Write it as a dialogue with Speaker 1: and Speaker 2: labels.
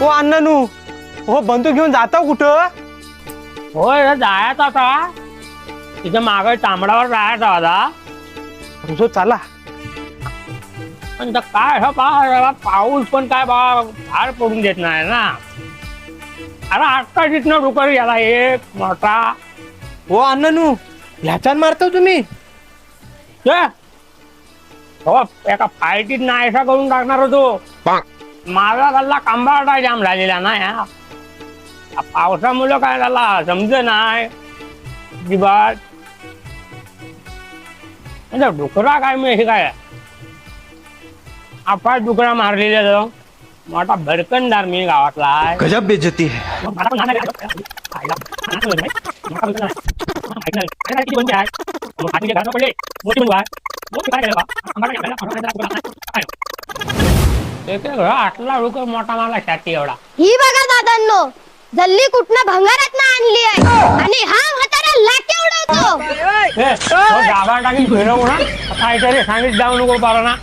Speaker 1: हो अण्णानू हो बंदूक घेऊन जाता कुठं?
Speaker 2: होय रे, जायचं आता. तिथे माग तांबडावर जायचं आता.
Speaker 1: हो चला.
Speaker 2: पण तर काय हा पाऊस पण काय बा फार पडून देत नाही ना. अरे आत्ता तिथनं डुकर गेला एक मोठा.
Speaker 1: हो अण्णानू ह्याच्यान मारता तुम्ही!
Speaker 2: हो एका फायटीत नाहीसा करून टाकणार होतो. माझा गल्ला कांबाळा जाम झालेला ना या या पावसामुळे काय झाला? समज नाही. अजिबात. म्हणजे डुकरा काय मी काय? आपण डुकरा मारलेला तो. मोठा भरकनदार मी गावातला आहे.
Speaker 1: गजब बेजती है.
Speaker 2: आहे? मोठी एक एक आटला डुकर मोठा मला छाती एवढा.
Speaker 3: ही बघा दादांनो जल्ली कुठनं भंगारात आणली आहे. आणि हा म्हातारा लाके उडवतो.
Speaker 2: ए, तो फिरवू ना. काहीतरी सांगित जाऊ नको पारा ना